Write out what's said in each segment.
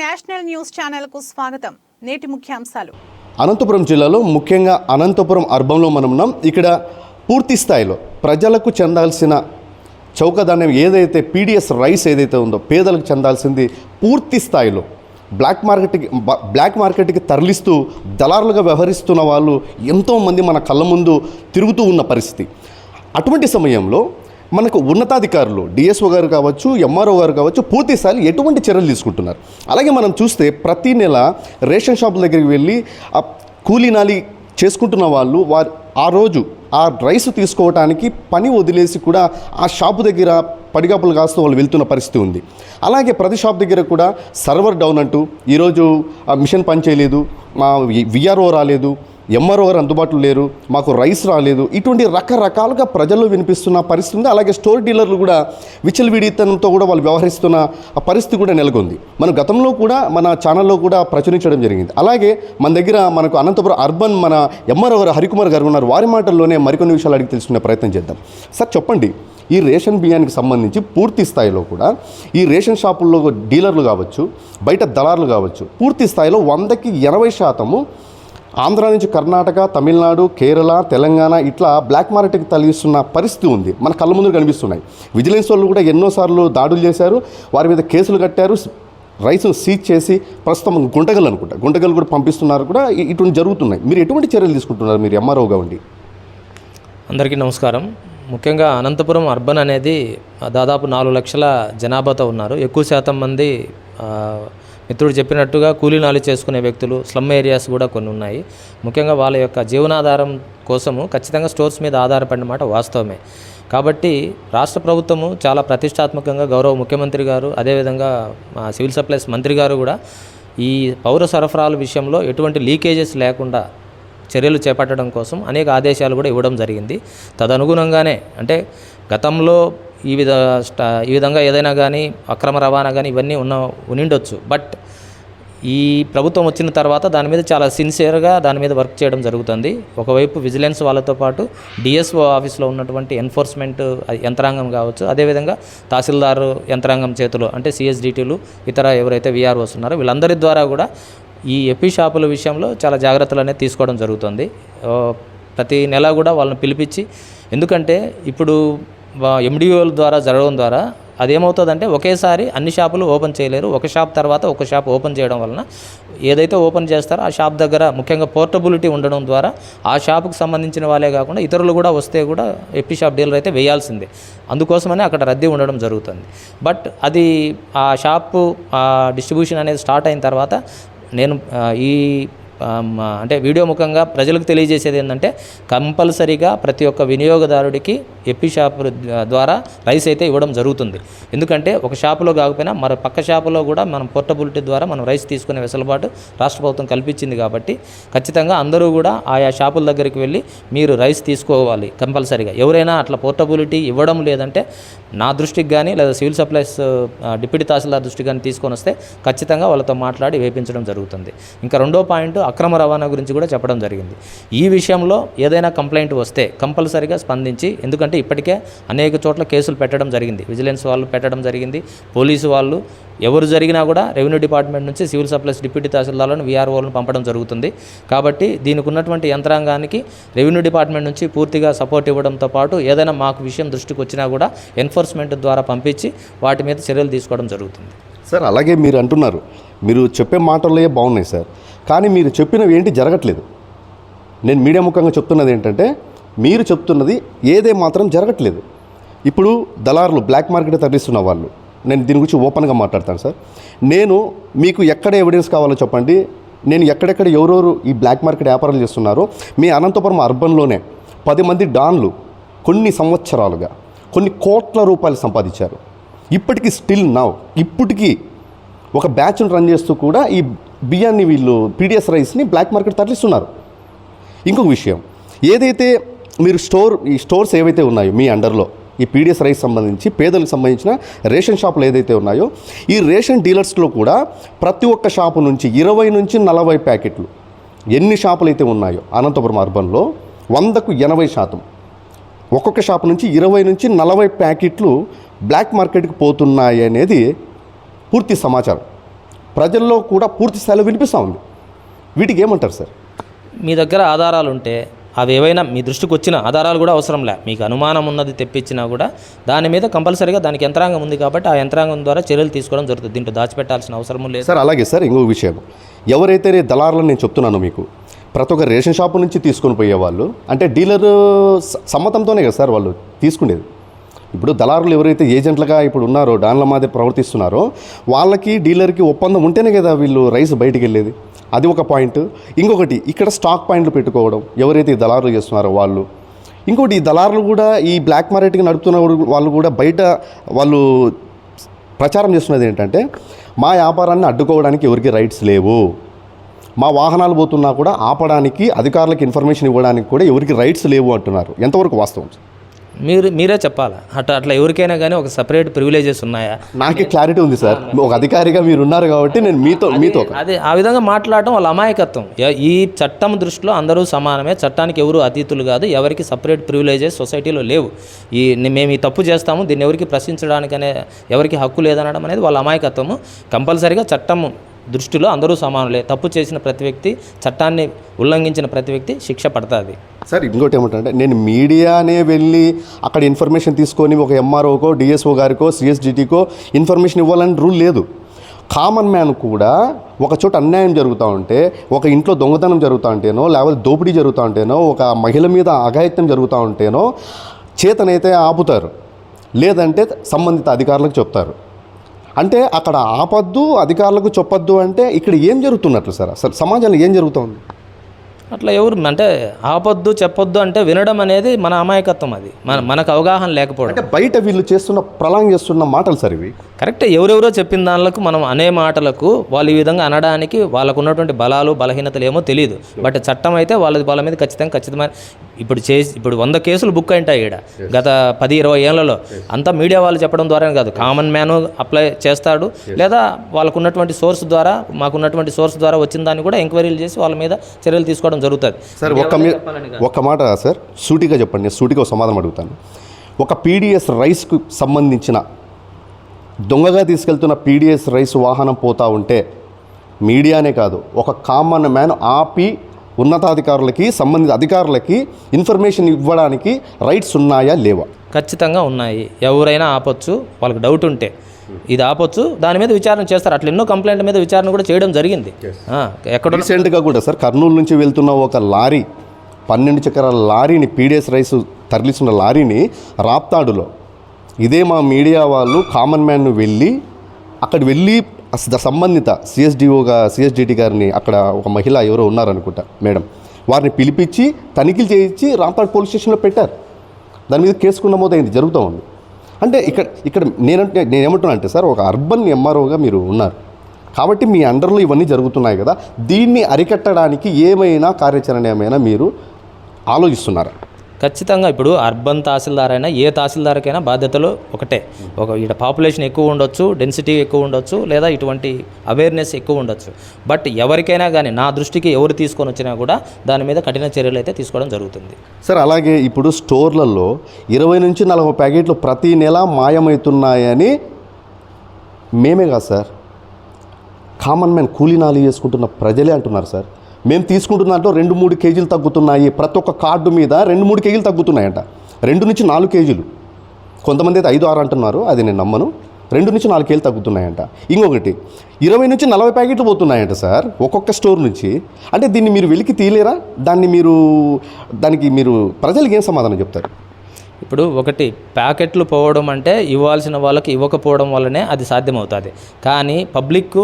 National news ఛానల్కు స్వాగతం. నేటి ముఖ్యాంశాలు. అనంతపురం జిల్లాలో ముఖ్యంగా అనంతపురం అర్బంలో మనం ఉన్నాం. ఇక్కడ పూర్తి స్థాయిలో ప్రజలకు చెందాల్సిన చౌకధాన్యం ఏదైతే పీడిఎస్ రైస్ ఏదైతే ఉందో పేదలకు చెందాల్సింది పూర్తి స్థాయిలో బ్లాక్ మార్కెట్కి బ్లాక్ మార్కెట్కి తరలిస్తూ దళారులుగా వ్యవహరిస్తున్న వాళ్ళు ఎంతోమంది మన కళ్ళ ముందు తిరుగుతూ ఉన్న పరిస్థితి. అటువంటి సమయంలో మనకు ఉన్నతాధికారులు డిఎస్ఓ గారు కావచ్చు ఎంఆర్ఓ గారు కావచ్చు పూర్తిస్థాయిలో ఎటువంటి చర్యలు తీసుకుంటున్నారు. అలాగే మనం చూస్తే ప్రతి నెల రేషన్ షాపుల దగ్గరికి వెళ్ళి ఆ కూలీనాలి చేసుకుంటున్న వాళ్ళు వారు ఆ రోజు ఆ రైస్ తీసుకోవడానికి పని వదిలేసి కూడా ఆ షాపు దగ్గర పడిగాపులు కాస్తూ వాళ్ళు వెళ్తున్న పరిస్థితి ఉంది. అలాగే ప్రతి షాప్ దగ్గర కూడా సర్వర్ డౌన్ అంటూ ఈరోజు ఆ మిషన్ పని చేయలేదు మా విఆర్ఓ రాలేదు ఎంఆర్ఓ గారు అందుబాటులో లేరు మాకు రైస్ రాలేదు. ఇటువంటి రకరకాలుగా ప్రజల్లో వినిపిస్తున్న పరిస్థితి ఉంది. అలాగే స్టోర్ డీలర్లు కూడా విచలవిడితనంతో కూడా వాళ్ళు వ్యవహరిస్తున్న ఆ పరిస్థితి కూడా నెలకొంది. మన గతంలో కూడా మన ఛానల్లో కూడా ప్రచురించడం జరిగింది. అలాగే మన దగ్గర మనకు అనంతపురం అర్బన్ మన ఎంఆర్ఓ గారు హరికుమార్ గారు ఉన్నారు. వారి మాటల్లోనే మరికొన్ని విషయాలు అడిగి తెలుసుకునే ప్రయత్నం చేద్దాం. సార్ చెప్పండి. ఈ రేషన్ బియ్యానికి సంబంధించి పూర్తి స్థాయిలో కూడా ఈ రేషన్ షాపుల్లో డీలర్లు కావచ్చు బయట దళారులు కావచ్చు పూర్తి స్థాయిలో వందకి ఎనభై శాతము ఆంధ్ర నుంచి కర్ణాటక తమిళనాడు కేరళ తెలంగాణ ఇట్లా బ్లాక్ మార్కెట్కి తరలిస్తున్న పరిస్థితి ఉంది. మన కళ్ళ ముందు కనిపిస్తున్నాయి. విజిలెన్స్ వాళ్ళు కూడా ఎన్నోసార్లు దాడులు చేశారు. వారి మీద కేసులు కట్టారు. రైస్ను సీజ్ చేసి ప్రస్తుతం గుంటగల్ అనుకుంటా. గుంటగల్ కూడా పంపిస్తున్నారు కూడా. ఇటువంటి జరుగుతున్నాయి. మీరు ఎటువంటి చర్యలు తీసుకుంటున్నారు మీరు ఎంఆర్ఓ ఉండి అందరికీ నమస్కారం. ముఖ్యంగా అనంతపురం అర్బన్ అనేది దాదాపు నాలుగు లక్షల జనాభాతో ఉన్నారు. ఎక్కువ శాతం మంది మిత్రుడు చెప్పినట్టుగా కూలీనాలు చేసుకునే వ్యక్తులు స్లమ్ ఏరియాస్ కూడా కొన్ని ఉన్నాయి. ముఖ్యంగా వాళ్ళ యొక్క జీవనాధారం కోసము ఖచ్చితంగా స్టోర్స్ మీద ఆధారపడిన మాట వాస్తవమే. కాబట్టి రాష్ట్ర ప్రభుత్వము చాలా ప్రతిష్టాత్మకంగా గౌరవ ముఖ్యమంత్రి గారు అదేవిధంగా మా సివిల్ సప్లైస్ మంత్రి గారు కూడా ఈ పౌర సరఫరాల విషయంలో ఎటువంటి లీకేజెస్ లేకుండా చర్యలు చేపట్టడం కోసం అనేక ఆదేశాలు కూడా ఇవ్వడం జరిగింది. తదనుగుణంగానే అంటే గతంలో ఈ విధ స్టా ఈ విధంగా ఏదైనా కానీ అక్రమ రవాణా కానీ ఇవన్నీ ఉన్న ఉనిండొచ్చు బట్ ఈ ప్రభుత్వం వచ్చిన తర్వాత దాని మీద చాలా సిన్సియర్గా దాని మీద వర్క్ చేయడం జరుగుతుంది. ఒకవైపు విజిలెన్స్ వాళ్ళతో పాటు డిఎస్ఓ ఆఫీస్లో ఉన్నటువంటి ఎన్ఫోర్స్మెంట్ యంత్రాంగం కావచ్చు. అదేవిధంగా తహసీల్దార్ యంత్రాంగం చేతులు అంటే సిఎస్డిటీలు ఇతర ఎవరైతే విఆర్ఓస్ ఉన్నారో వీళ్ళందరి ద్వారా కూడా ఈ ఎపి షాపుల విషయంలో చాలా జాగ్రత్తలు అనేది తీసుకోవడం జరుగుతుంది. ప్రతి నెల కూడా వాళ్ళని పిలిపించి ఎందుకంటే ఇప్పుడు ఎండిఓల ద్వారా జరగడం ద్వారా అదేమవుతుందంటే ఒకేసారి అన్ని షాపులు ఓపెన్ చేయలేరు. ఒక షాప్ తర్వాత ఒక షాప్ ఓపెన్ చేయడం వలన ఏదైతే ఓపెన్ చేస్తారో ఆ షాప్ దగ్గర ముఖ్యంగా పోర్టబిలిటీ ఉండడం ద్వారా ఆ షాపుకి సంబంధించిన వాళ్ళే కాకుండా ఇతరులు కూడా వస్తే కూడా ఎప్పి షాప్ డీలర్ అయితే వేయాల్సిందే. అందుకోసమనే అక్కడ రద్దీ ఉండడం జరుగుతుంది. బట్ అది ఆ షాపు ఆ డిస్ట్రిబ్యూషన్ అనేది స్టార్ట్ అయిన తర్వాత నేను ఈ అంటే వీడియో ముఖంగా ప్రజలకు తెలియజేసేది ఏంటంటే కంపల్సరీగా ప్రతి ఒక్క వినియోగదారుడికి ఎప్పి షాప్ ద్వారా రైస్ అయితే ఇవ్వడం జరుగుతుంది. ఎందుకంటే ఒక షాపులో కాకపోయినా మరో పక్క షాపులో కూడా మనం పోర్టబిలిటీ ద్వారా మనం రైస్ తీసుకునే వెసులుబాటు రాష్ట్ర ప్రభుత్వం కల్పించింది కాబట్టి ఖచ్చితంగా అందరూ కూడా ఆయా షాపుల దగ్గరికి వెళ్ళి మీరు రైస్ తీసుకోవాలి కంపల్సరీగా. ఎవరైనా అట్లా పోర్టబిలిటీ ఇవ్వడం లేదంటే నా దృష్టికి కానీ లేదా సివిల్ సప్లైస్ డిప్యూటీ తహసీల్దార్ దృష్టికి కానీ తీసుకొని వస్తే ఖచ్చితంగా వాళ్ళతో మాట్లాడి వేపించడం జరుగుతుంది. ఇంకా రెండో పాయింట్ అక్రమ రవాణా గురించి కూడా చెప్పడం జరిగింది. ఈ విషయంలో ఏదైనా కంప్లైంట్ వస్తే కంపల్సరీగా స్పందించి ఎందుకంటే ఇప్పటికే అనేక చోట్ల కేసులు పెట్టడం జరిగింది. విజిలెన్స్ వాళ్ళు పెట్టడం జరిగింది. పోలీసు వాళ్ళు ఎవరు జరిగినా కూడా రెవెన్యూ డిపార్ట్మెంట్ నుంచి సివిల్ సప్లైస్ డిప్యూటీ తహసీల్దార్లను వీఆర్ఓలను పంపడం జరుగుతుంది. కాబట్టి దీనికి ఉన్నటువంటి యంత్రాంగానికి రెవెన్యూ డిపార్ట్మెంట్ నుంచి పూర్తిగా సపోర్ట్ ఇవ్వడంతో పాటు ఏదైనా మాకు విషయం దృష్టికి వచ్చినా కూడా ఎన్ఫోర్స్మెంట్ ద్వారా పంపించి వాటి మీద చర్యలు తీసుకోవడం జరుగుతుంది. సార్ అలాగే మీరు అంటున్నారు. మీరు చెప్పే మాటలే బాగున్నాయి సార్. కానీ మీరు చెప్పినవి ఏంటి జరగట్లేదు. నేను మీడియా ముఖంగా చెప్తున్నది ఏంటంటే మీరు చెప్తున్నది ఏదే మాత్రం జరగట్లేదు. ఇప్పుడు దళారులు బ్లాక్ మార్కెట్ తరలిస్తున్న వాళ్ళు నేను దీని గురించి ఓపెన్గా మాట్లాడతాను సార్. నేను మీకు ఎక్కడ ఎవిడెన్స్ కావాలో చెప్పండి. నేను ఎక్కడెక్కడ ఎవరెవరు ఈ బ్లాక్ మార్కెట్ వ్యాపారాలు చేస్తున్నారో మీ అనంతపురం అర్బన్లోనే పది మంది డాన్లు కొన్ని సంవత్సరాలుగా కొన్ని కోట్ల రూపాయలు సంపాదించారు. ఇప్పటికీ స్టిల్ నవ్ ఇప్పటికీ ఒక బ్యాచ్ను రన్ చేస్తూ కూడా ఈ బియ్యాన్ని వీళ్ళు పీడిఎస్ రైస్ని బ్లాక్ మార్కెట్ తరలిస్తున్నారు. ఇంకొక విషయం ఏదైతే మీరు స్టోర్ ఈ స్టోర్స్ ఏవైతే ఉన్నాయో మీ అండర్లో ఈ పీడిఎస్ రైస్ సంబంధించి పేదలకు సంబంధించిన రేషన్ షాపులు ఏదైతే ఉన్నాయో ఈ రేషన్ డీలర్స్లో కూడా ప్రతి ఒక్క షాపు నుంచి ఇరవై నుంచి నలభై ప్యాకెట్లు ఎన్ని షాపులు అయితే ఉన్నాయో అనంతపురం అర్బన్లో వందకు ఎనభై శాతం ఒక్కొక్క షాప్ నుంచి ఇరవై నుంచి నలభై ప్యాకెట్లు బ్లాక్ మార్కెట్కి పోతున్నాయి అనేది పూర్తి సమాచారం. ప్రజల్లో కూడా పూర్తి స్థాయిలో వినిపిస్తూ ఉంది. వీటికి ఏమంటారు సార్? మీ దగ్గర ఆధారాలు ఉంటే అవి ఏవైనా మీ దృష్టికి వచ్చిన ఆధారాలు కూడా అవసరం లే మీకు అనుమానం ఉన్నది తెప్పించినా కూడా దాని మీద కంపల్సరీగా దానికి యంత్రాంగం ఉంది కాబట్టి ఆ యంత్రాంగం ద్వారా చర్యలు తీసుకోవడం జరుగుతుంది. దీంట్లో దాచిపెట్టాల్సిన అవసరం లేదు. సార్ అలాగే సార్ ఇంకో విషయం. ఎవరైతే దళారులను నేను చెప్తున్నాను మీకు ప్రతి ఒక్క రేషన్ షాపు నుంచి తీసుకొని పోయేవాళ్ళు. అంటే డీలర్ సమ్మతంతోనే కదా సార్ వాళ్ళు తీసుకునేది ఇప్పుడు దళారులు ఎవరైతే ఏజెంట్లుగా ఇప్పుడు ఉన్నారో డాన్ల మాదే ప్రవర్తిస్తున్నారో వాళ్ళకి డీలర్కి ఒప్పందం ఉంటేనే కదా వీళ్ళు రైస్ బయటికి వెళ్ళేది. అది ఒక పాయింట్. ఇంకొకటి ఇక్కడ స్టాక్ పాయింట్లు పెట్టుకోవడం. ఎవరైతే ఈ దళారులు చేస్తున్నారో వాళ్ళు. ఇంకోటి ఈ దళారులు కూడా ఈ బ్లాక్ మార్కెట్కి నడుపుతున్న వాళ్ళు కూడా బయట వాళ్ళు ప్రచారం చేస్తున్నది ఏంటంటే మా వ్యాపారాన్ని అడ్డుకోవడానికి ఎవరికి రైట్స్ లేవు. మా వాహనాలు పోతున్నా కూడా ఆపడానికి అధికారులకు ఇన్ఫర్మేషన్ ఇవ్వడానికి కూడా ఎవరికి రైట్స్ లేవు అంటున్నారు. ఎంతవరకు వాస్తవం? మీరు మీరే చెప్పాలా? అట్లా అట్లా ఎవరికైనా కానీ ఒక సపరేట్ ప్రివిలేజెస్ ఉన్నాయా? నాకే క్లారిటీ ఉంది సార్. ఒక అధికారిగా మీరు ఉన్నారు కాబట్టి నేను మీతో మీతో అదే ఆ విధంగా మాట్లాడటం వాళ్ళ అమాయకత్వం. ఈ చట్టం దృష్టిలో అందరూ సమానమే. చట్టానికి ఎవరు అతీతులు కాదు. ఎవరికి సపరేట్ ప్రివిలేజెస్ సొసైటీలో లేవు. ఈ మేము ఈ తప్పు చేస్తాము. దీన్ని ఎవరికి ప్రశ్నించడానికనే ఎవరికి హక్కు లేదనడం అనేది వాళ్ళ అమాయకత్వము. కంపల్సరీగా చట్టం దృష్టిలో అందరూ సమానులే. తప్పు చేసిన ప్రతి వ్యక్తి చట్టాన్ని ఉల్లంఘించిన ప్రతి వ్యక్తి శిక్ష పడుతుంది. సార్ ఇంకోటి ఏమంటే నేను మీడియానే వెళ్ళి అక్కడ ఇన్ఫర్మేషన్ తీసుకొని ఒక ఎంఆర్ఓకో డిఎస్ఓ గారికో సిఎస్డిటీకో ఇన్ఫర్మేషన్ ఇవ్వాలని రూల్ లేదు. కామన్ మ్యాన్ కూడా ఒక చోట అన్యాయం జరుగుతూ ఉంటే ఒక ఇంట్లో దొంగతనం జరుగుతూ ఉంటేనో లేకపోతే దోపిడీ జరుగుతూ ఉంటేనో ఒక మహిళ మీద అఘాయిత్యం జరుగుతూ ఉంటేనో చేతనైతే ఆపుతారు. లేదంటే సంబంధిత అధికారులకు చెప్తారు. అంటే అక్కడ ఆపద్దు అధికారులకు చెప్పొద్దు అంటే ఇక్కడ ఏం జరుగుతున్నట్లు సార్? అసలు సమాజంలో ఏం జరుగుతుంది? అట్లా ఎవరు అంటే ఆపొద్దు చెప్పొద్దు అంటే వినడం అనేది మన అమాయకత్వం అది. మన మనకు అవగాహన లేకపోవడం. అంటే బయట వీళ్ళు చేస్తున్న ప్రలాంగ్ చేస్తున్న మాటలు సార్ ఇవి? కరెక్టే ఎవరెవరో చెప్పిన దానిలకు మనం అనే మాటలకు వాళ్ళు ఈ విధంగా అనడానికి వాళ్ళకు ఉన్నటువంటి బలాలు బలహీనతలు ఏమో తెలియదు. బట్ చట్టం అయితే వాళ్ళ వాళ్ళ మీద ఖచ్చితంగా ఖచ్చితమైన ఇప్పుడు చేసి ఇప్పుడు వంద కేసులు బుక్ అయింటాయి ఈడ. గత పది ఇరవై ఏళ్ళలో. అంతా మీడియా వాళ్ళు చెప్పడం ద్వారానే కాదు. కామన్ మ్యాన్ అప్లై చేస్తాడు. లేదా వాళ్ళకు ఉన్నటువంటి సోర్స్ ద్వారా మాకున్నటువంటి సోర్స్ ద్వారా వచ్చిన దాన్ని కూడా ఎంక్వైరీలు చేసి వాళ్ళ మీద చర్యలు తీసుకోవడం జరుగుతుంది. సార్ ఒక్క ఒక్క మాట సార్. సూటిగా చెప్పండి. నేను సూటిగా సమాధానం అడుగుతాను. ఒక పీడిఎస్ రైస్కు సంబంధించిన దొంగగా తీసుకెళ్తున్న పీడిఎస్ రైస్ వాహనం పోతా ఉంటే మీడియానే కాదు ఒక కామన్ మ్యాన్ ఆపి ఉన్నతాధికారులకి సంబంధిత అధికారులకి ఇన్ఫర్మేషన్ ఇవ్వడానికి రైట్స్ ఉన్నాయా లేవా? ఖచ్చితంగా ఉన్నాయి. ఎవరైనా ఆపొచ్చు వాళ్ళకి డౌట్ ఉంటే. ఇది ఆపొచ్చు దాని మీద విచారణ చేస్తారు. అట్లా ఎన్నో కంప్లైంట్ల మీద విచారణ కూడా చేయడం జరిగింది. ఎక్కడ రీసెంట్గా కూడా సార్ కర్నూలు నుంచి వెళ్తున్న ఒక లారీ పన్నెండు చక్రాల లారీని పీడిఎస్ రైస్ తరలిస్తున్న లారీని రాప్తాడులో. ఇదే మా మీడియా వాళ్ళు కామన్ మ్యాన్ వెళ్ళి అక్కడ వెళ్ళి సంబంధిత సిఎస్డిఓగా సిఎస్డిటి గారిని అక్కడ ఒక మహిళ ఎవరో ఉన్నారనుకుంటా మేడం. వారిని పిలిపించి తనిఖీలు చేయించి రాంపాడు పోలీస్ స్టేషన్లో పెట్టారు. దాని మీద కేసుకు నమోదైంది జరుగుతూ ఉంది. అంటే ఇక్కడ ఇక్కడ నేనంటే నేనేమంటున్నా అంటే సార్ ఒక అర్బన్ ఎంఆర్ఓగా మీరు ఉన్నారు. కాబట్టి మీ అండర్లో ఇవన్నీ జరుగుతున్నాయి కదా. దీన్ని అరికట్టడానికి ఏమైనా కార్యాచరణ ఏమైనా మీరు ఆలోచిస్తున్నారా? ఖచ్చితంగా ఇప్పుడు అర్బన్ తహసీల్దార్ అయినా ఏ తహసీల్దార్కైనా బాధ్యతలు ఒకటే. ఒక ఇక్కడ పాపులేషన్ ఎక్కువ ఉండొచ్చు డెన్సిటీ ఎక్కువ ఉండొచ్చు లేదా ఇటువంటి అవేర్నెస్ ఎక్కువ ఉండొచ్చు. బట్ ఎవరికైనా కానీ నా దృష్టికి ఎవరు తీసుకొని వచ్చినా కూడా దాని మీద కఠిన చర్యలు అయితే తీసుకోవడం జరుగుతుంది. సార్ అలాగే ఇప్పుడు స్టోర్లలో ఇరవై నుంచి నలభై ప్యాకెట్లు ప్రతి నెల మాయమవుతున్నాయని మేమే కాదు సార్. కామన్ మ్యాన్ కూలీ నాలి చేసుకుంటున్న ప్రజలే అంటున్నారు సార్. మేము తీసుకుంటున్న దాంట్లో రెండు మూడు కేజీలు తగ్గుతున్నాయి. ప్రతి ఒక్క కార్డు మీద రెండు మూడు కేజీలు తగ్గుతున్నాయంట. రెండు నుంచి నాలుగు కేజీలు. కొంతమంది అయితే ఐదు ఆరు అంటున్నారు. అది నేను నమ్మను. రెండు నుంచి నాలుగు కేజీలు తగ్గుతున్నాయంట. ఇంకొకటి ఇరవై నుంచి నలభై ప్యాకెట్లు పోతున్నాయంట సార్ ఒక్కొక్క స్టోర్ నుంచి. అంటే దీన్ని మీరు వెలికి తీయలేరా? దాన్ని మీరు దానికి మీరు ప్రజలకు ఏం సమాధానం చెప్తారు? ఇప్పుడు ఒకటి ప్యాకెట్లు పోవడం అంటే ఇవ్వాల్సిన వాళ్ళకి ఇవ్వకపోవడం వల్లనే అది సాధ్యమవుతుంది. కానీ పబ్లిక్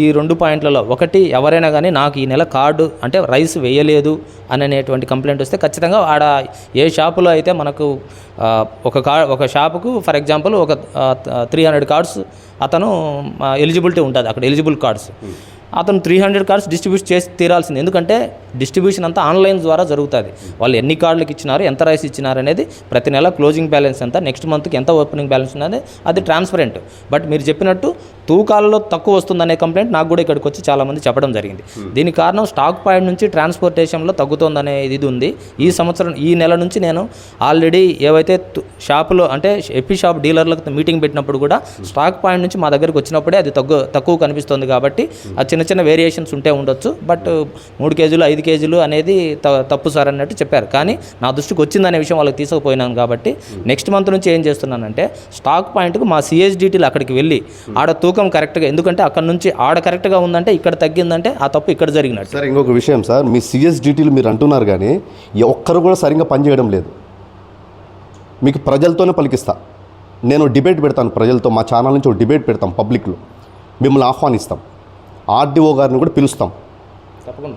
ఈ రెండు పాయింట్లలో ఒకటి ఎవరైనా కానీ నాకు ఈ నెల కార్డు అంటే రైస్ వేయలేదు అనేటువంటి కంప్లైంట్ వస్తే ఖచ్చితంగా ఆడ ఏ షాపులో అయితే మనకు ఒక కా ఒక షాపుకు ఫర్ ఎగ్జాంపుల్ ఒక త్రీ హండ్రెడ్ కార్డ్స్ అతను ఎలిజిబిలిటీ ఉంటుంది అక్కడ ఎలిజిబుల్ కార్డ్స్. అతను త్రీ హండ్రెడ్ కార్డ్స్ డిస్ట్రిబ్యూట్ చేసి తీరాల్సింది. ఎందుకంటే డిస్ట్రిబ్యూషన్ అంతా ఆన్లైన్ ద్వారా జరుగుతుంది. వాళ్ళు ఎన్ని కార్డులకు ఇచ్చినారు ఎంత రైస్ ఇచ్చినారు అనేది ప్రతి నెల క్లోజింగ్ బ్యాలెన్స్ ఎంత నెక్స్ట్ మంత్కి ఎంత ఓపెనింగ్ బ్యాలెన్స్ ఉన్నది అది ట్రాన్స్పరెంట్. బట్ మీరు చెప్పినట్టు తూకాల్లో తక్కువ వస్తుందనే కంప్లైంట్ నాకు కూడా ఇక్కడికి వచ్చి చాలామంది చెప్పడం జరిగింది. దీనికి కారణం స్టాక్ పాయింట్ నుంచి ట్రాన్స్పోర్టేషన్లో తగ్గుతోందనే ఇది ఉంది. ఈ సంవత్సరం ఈ నెల నుంచి నేను ఆల్రెడీ ఏవైతే షాపులో అంటే ఎప్పి షాప్ డీలర్లకు మీటింగ్ పెట్టినప్పుడు కూడా స్టాక్ పాయింట్ నుంచి మా దగ్గరికి వచ్చినప్పుడే అది తగ్గు తక్కువ కనిపిస్తుంది కాబట్టి ఆ చిన్న చిన్న వేరియేషన్స్ ఉంటే ఉండొచ్చు. బట్ మూడు కేజీలు ఐదు కేజీలు అనేది తప్పు సార్ అన్నట్టు చెప్పారు. కానీ నా దృష్టికి వచ్చిందనే విషయం వాళ్ళకి తీసుకుపోయినాను కాబట్టి నెక్స్ట్ మంత్ నుంచి ఏం చేస్తున్నానంటే స్టాక్ పాయింట్కి మా సిఎస్డిటీలు అక్కడికి వెళ్ళి ఆడ తూకం కరెక్ట్గా ఎందుకంటే అక్కడ నుంచి ఆడ కరెక్ట్గా ఉందంటే ఇక్కడ తగ్గిందంటే ఆ తప్పు ఇక్కడ జరిగినట్టు. సార్ ఇంకొక విషయం సార్ మీ సిఎస్డిటీలు మీరు అంటున్నారు కానీ ఒక్కరు కూడా సరిగ్గా పనిచేయడం లేదు. మీకు ప్రజలతోనే పలికిస్తా. నేను డిబేట్ పెడతాను ప్రజలతో మా ఛానల్ నుంచి ఒక డిబేట్ పెడతాం పబ్లిక్లో. మిమ్మల్ని ఆహ్వానిస్తాం. ఆర్డీఓ గారిని కూడా పిలుస్తాం. తప్పకుండా.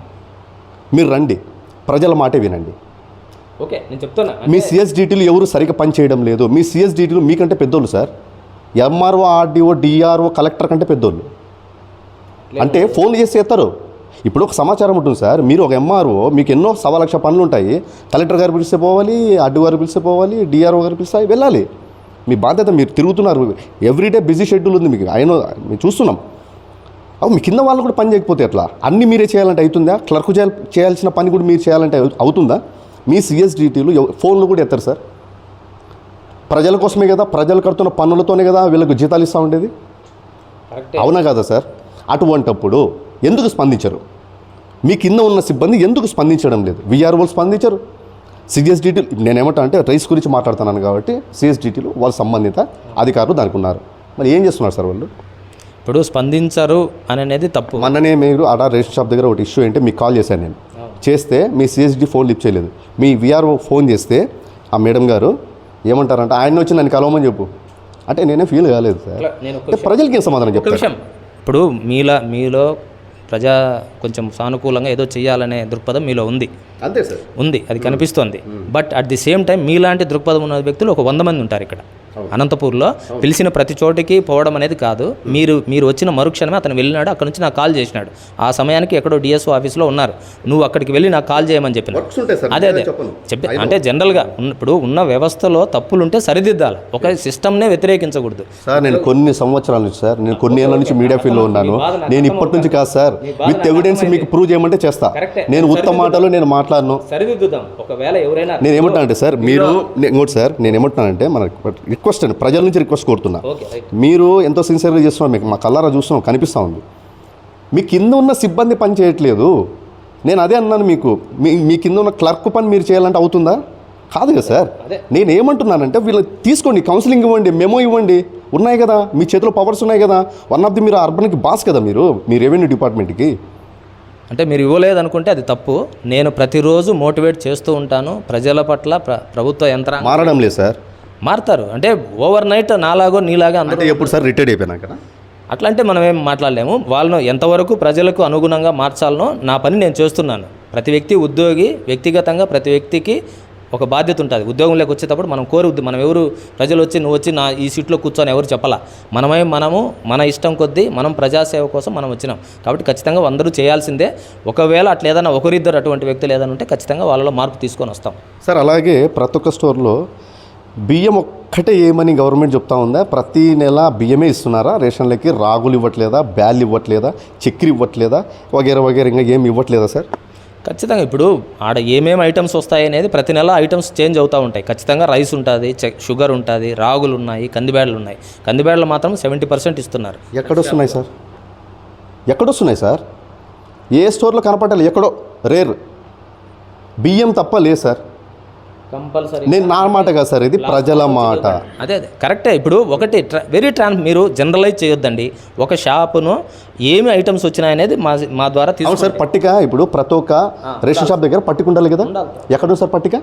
మీరు రండి. ప్రజల మాటే వినండి. ఓకే నేను చెప్తున్నా. మీ సిఎస్డిటీలు ఎవరు సరిగ్గా పనిచేయడం లేదు. మీ సిఎస్డిటీలు మీకంటే పెద్దోళ్ళు sir. MRO RDO DRO collector కంటే పెద్దోళ్ళు. అంటే ఫోన్ చేసి చేస్తారు. ఇప్పుడు ఒక సమాచారం ఉంటుంది సార్ మీరు ఒక ఎంఆర్ఓ మీకు ఎన్నో సవా లక్ష పనులు ఉంటాయి. కలెక్టర్ గారు పిలిస్తే పోవాలి ఆర్డీఓ గారు పిలిస్తే పోవాలి డిఆర్ఓ గారు పిలిస్తే వెళ్ళాలి. మీ బాధ్యత మీరు తిరుగుతున్నారు. ఎవ్రీడే బిజీ షెడ్యూల్ ఉంది మీకు. ఆయన మేము చూస్తున్నాం. అవు మీ కింద వాళ్ళు కూడా పని చేయకపోతే ఎట్లా? అన్ని మీరే చేయాలంటే అవుతుందా? క్లర్క్ చేయాల్ చేయాల్సిన పని కూడా మీరు చేయాలంటే అవు- అవుతుందా? మీ సిఎస్డిటీలు ఫోన్లు కూడా ఎత్తారు సార్. ప్రజల కోసమే కదా ప్రజలు కడుతున్న పన్నులతోనే కదా వీళ్ళకు జీతాలు ఇస్తూ ఉండేది? అవునా కదా సార్? అటువంటప్పుడు ఎందుకు స్పందించరు? మీ కింద ఉన్న సిబ్బంది ఎందుకు స్పందించడం లేదు? విఆర్ఓలు స్పందించరు. సిఎస్డిటీలు నేనేమంటా అంటే రైస్ గురించి మాట్లాడుతున్నాను కాబట్టి సిఎస్డిటీలు వాళ్ళ సంబంధిత అధికారులు దానికి ఉన్నారు. మరి ఏం చేస్తున్నారు సార్ వాళ్ళు? ఇప్పుడు స్పందించరు అని అనేది తప్పు. మొన్ననే మీరు ఆడ రేషన్ షాప్ దగ్గర ఒకటి ఇష్యూ ఏంటి మీకు కాల్ చేశాను నేను. చేస్తే మీ సిఎస్డి ఫోన్ లిఫ్ట్ చేయలేదు. మీ విఆర్ఓ ఫోన్ చేస్తే ఆ మేడం గారు ఏమంటారంటే ఆయన వచ్చి నన్ను కలవమని చెప్పు. అంటే నేనే ఫీల్ కాలేదు సార్. అంటే ప్రజలకి ఏం సమాధానం విషయం. ఇప్పుడు మీలా మీలో ప్రజా కొంచెం సానుకూలంగా ఏదో చేయాలనే దృక్పథం మీలో ఉంది. అంతే సార్. ఉంది. అది కనిపిస్తోంది. But at the same time మీలాంటి దృక్పథం ఉన్న వ్యక్తులు ఒక వంద మంది ఉంటారు ఇక్కడ. అనంతపూర్లో పిలిచిన ప్రతి చోటికి పోవడం అనేది కాదు. మీరు మీరు వచ్చిన మరుక్షణమే అతను వెళ్ళినాడు. అక్కడ నుంచి నాకు కాల్ చేసినాడు. ఆ సమయానికి ఎక్కడో డిఎస్ఓ ఆఫీస్లో ఉన్నారు. నువ్వు అక్కడికి వెళ్ళి నాకు కాల్ చేయమని చెప్పిన. అదే అదే. చెప్పి అంటే జనరల్గా ఇప్పుడు ఉన్న వ్యవస్థలో తప్పులు ఉంటే సరిదిద్దాలి. ఒక సిస్టమ్నే వ్యతిరేకించకూడదు. సార్ నేను కొన్ని సంవత్సరాల నుంచి సార్ నేను కొన్ని ఏళ్ళ నుంచి మీడియా ఫీల్డ్లో ఉన్నాను. నేను ఇప్పటి నుంచి కాదు సార్ విత్ ఎవిడెన్స్ మీకు ప్రూవ్ చేయమంటే చేస్తా. నేను ఉత్తమ మాటలు నేను మాట్లాడను. సరిదిద్దుదాం. ఒకవేళ ఎవరైనా నేను ఏమంటున్నా అంటే సార్ మీరు ఇంకోటి సార్ నేను ఏమంటున్నానంటే మన రిక్వెస్ట్ అండి ప్రజల నుంచి రిక్వెస్ట్ కోరుతున్నా. మీరు ఎంతో సిన్సియర్గా చేస్తున్నాం మీకు మా కల్లారా చూస్తున్నాం కనిపిస్తూ ఉంది. మీ కింద ఉన్న సిబ్బంది పని చేయట్లేదు. నేను అదే అన్నాను మీకు మీ మీ కింద ఉన్న క్లర్క్ పని మీరు చేయాలంటే అవుతుందా? కాదు కదా సార్. నేను ఏమంటున్నానంటే వీళ్ళు తీసుకోండి కౌన్సిలింగ్ ఇవ్వండి మెమో ఇవ్వండి. ఉన్నాయి కదా మీ చేతిలో పవర్స్ ఉన్నాయి కదా. వన్ ఆఫ్ ది మీరు అర్బన్కి బాస్ కదా మీరు మీ రెవెన్యూ డిపార్ట్మెంట్కి అంటే మీరు ఇవ్వలేదు అనుకుంటే అది తప్పు. నేను ప్రతిరోజు మోటివేట్ చేస్తూ ఉంటాను ప్రజల పట్ల ప్ర ప్రభుత్వ యంత్రాంగం. మారడం లేదు సార్. మారుతారు. అంటే ఓవర్ నైట్ నాలాగో నీలాగా అందరూ అంటే ఎప్పుడు సార్ రిటైర్డ్ అయిపోయినాక? అట్లా అంటే మనం ఏం మాట్లాడలేము. వాళ్ళను ఎంతవరకు ప్రజలకు అనుగుణంగా మార్చాలనో నా పని నేను చేస్తున్నాను. ప్రతి వ్యక్తి ఉద్యోగి వ్యక్తిగతంగా ప్రతి వ్యక్తికి ఒక బాధ్యత ఉంటుంది. ఉద్యోగంలోకి వచ్చేటప్పుడు మనం కోరి ఉద్య- మనం ఎవరు ప్రజలు వచ్చి నువ్వు వచ్చి నా ఈ సీట్లో కూర్చొని ఎవరు చెప్పాలా? మనమే మనము మన ఇష్టం కొద్దీ మనం ప్రజాసేవ కోసం మనం వచ్చినాం. కాబట్టి ఖచ్చితంగా అందరూ చేయాల్సిందే. ఒకవేళ అట్లా ఏదైనా ఒకరిద్దరు అటువంటి వ్యక్తులు ఏదైనా ఉంటే ఖచ్చితంగా వాళ్ళలో మార్పు తీసుకొని వస్తాం. సార్ అలాగే ప్రతి ఒక్క స్టోర్లో బియ్యం ఒక్కటే ఏమని గవర్నమెంట్ చెప్తా ఉందా? ప్రతి నెల బియ్యమే ఇస్తున్నారా? రేషన్లకి రాగులు ఇవ్వట్లేదా? బ్యాల్ ఇవ్వట్లేదా? చక్కెర ఇవ్వట్లేదా? వగేరా వగేరా ఇంకా ఏమి ఇవ్వట్లేదా సార్? ఖచ్చితంగా ఇప్పుడు ఆడ ఏమేమి ఐటమ్స్ వస్తాయి అనేది ప్రతి నెల ఐటమ్స్ చేంజ్ అవుతూ ఉంటాయి. ఖచ్చితంగా రైస్ ఉంటుంది షుగర్ ఉంటుంది రాగులు ఉన్నాయి కందిబేడలు ఉన్నాయి. కందిబేడలు మాత్రం సెవెంటీ పర్సెంట్ ఇస్తున్నారు. ఎక్కడొస్తున్నాయి సార్? ఎక్కడొస్తున్నాయి సార్? ఏ స్టోర్లో కనపడాలి ఎక్కడో రేర్. బియ్యం తప్ప లేదు సార్. కంపల్సరీ నేను నా మాట కాదు సార్ ఇది ప్రజల మాట. అదే అదే. కరెక్టే ఇప్పుడు ఒకటి వెరీ ట్రాన్స్ మీరు జనరలైజ్ చేయొద్దండి. ఒక షాపును ఏమి ఐటమ్స్ వచ్చినాయనేది మా మా ద్వారా తీసుకు సార్ పట్టిక ఇప్పుడు ప్రతి ఒక్క రేషన్ షాప్ దగ్గర పట్టిక ఉండాలి కదా? ఎక్కడ సార్ పట్టిక?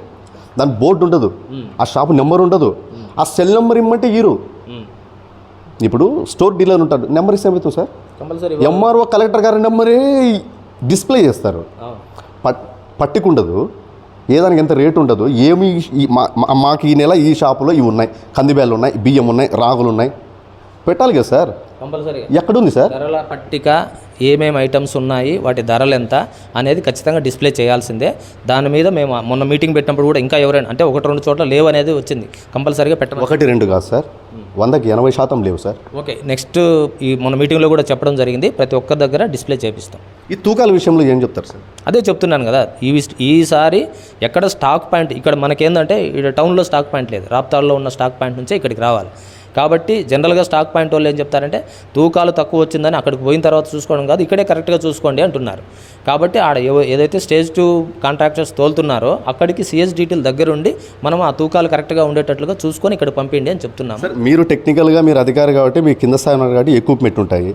దాని బోర్డు ఉండదు. ఆ షాప్ నెంబర్ ఉండదు. ఆ సెల్ నెంబర్ ఇమ్మంటే ఈరు ఇప్పుడు స్టోర్ డీలర్ ఉంటాడు. నెంబర్ ఇస్తే ఏమవుతుంది సార్? కంపల్సరీ ఎంఆర్ఓ కలెక్టర్ గారి నెంబరే డిస్ప్లే చేస్తారు. పట్ పట్టిక ఉండదు. ఏదానికి ఎంత రేటు ఉండదు ఏమి మాకు ఈ నెల ఈ షాపులో ఇవి ఉన్నాయి. కందిబేళ్ళు ఉన్నాయి బియ్యం ఉన్నాయి రాగులు ఉన్నాయి. పెట్టాలి కదా సార్? కంపల్సరీ ఎక్కడుంది సార్? ధరల పట్టిక ఏమేమి ఐటమ్స్ ఉన్నాయి వాటి ధరలు ఎంత అనేది ఖచ్చితంగా డిస్ప్లే చేయాల్సిందే. దాని మీద మేము మొన్న మీటింగ్ పెట్టినప్పుడు కూడా ఇంకా ఎవరైనా అంటే ఒకటి రెండు చోట్ల లేవు అనేది వచ్చింది. కంపల్సరీగా పెట్టడం ఒకటి రెండు కాదు సార్. వందకి ఎనభై శాతం లేవు సార్. ఓకే నెక్స్ట్ ఈ మన మీటింగ్లో కూడా చెప్పడం జరిగింది. ప్రతి ఒక్కరి దగ్గర డిస్ప్లే చేపిస్తాం. ఈ తూకాల విషయంలో ఏం చెప్తారు సార్? అదే చెప్తున్నాను కదా ఈ ఈసారి ఎక్కడ స్టాక్ పాయింట్ ఇక్కడ మనకేందంటే ఇక్కడ టౌన్లో స్టాక్ పాయింట్ లేదు. రాప్తాడులో ఉన్న స్టాక్ పాయింట్ నుంచే ఇక్కడికి రావాలి. కాబట్టి జనరల్గా స్టాక్ పాయింట్ వాళ్ళు ఏం చెప్తారంటే తూకాలు తక్కువ వచ్చిందని అక్కడికి పోయిన తర్వాత చూసుకోవడం కాదు ఇక్కడే కరెక్ట్గా చూసుకోండి అంటున్నారు. కాబట్టి ఆడ ఏదైతే స్టేజ్ టూ కాంట్రాక్టర్స్ తోలుతున్నారో అక్కడికి సిఎస్డిటీల దగ్గర ఉండి మనం ఆ తూకాలు కరెక్ట్గా ఉండేటట్లుగా చూసుకొని ఇక్కడ పంపిండి అని చెప్తున్నాం సార్ మీరు టెక్నికల్గా మీరు అధికారి కాబట్టి మీ కింద స్థాయి కాబట్టి ఎక్విప్మెంట్ ఉంటాయి.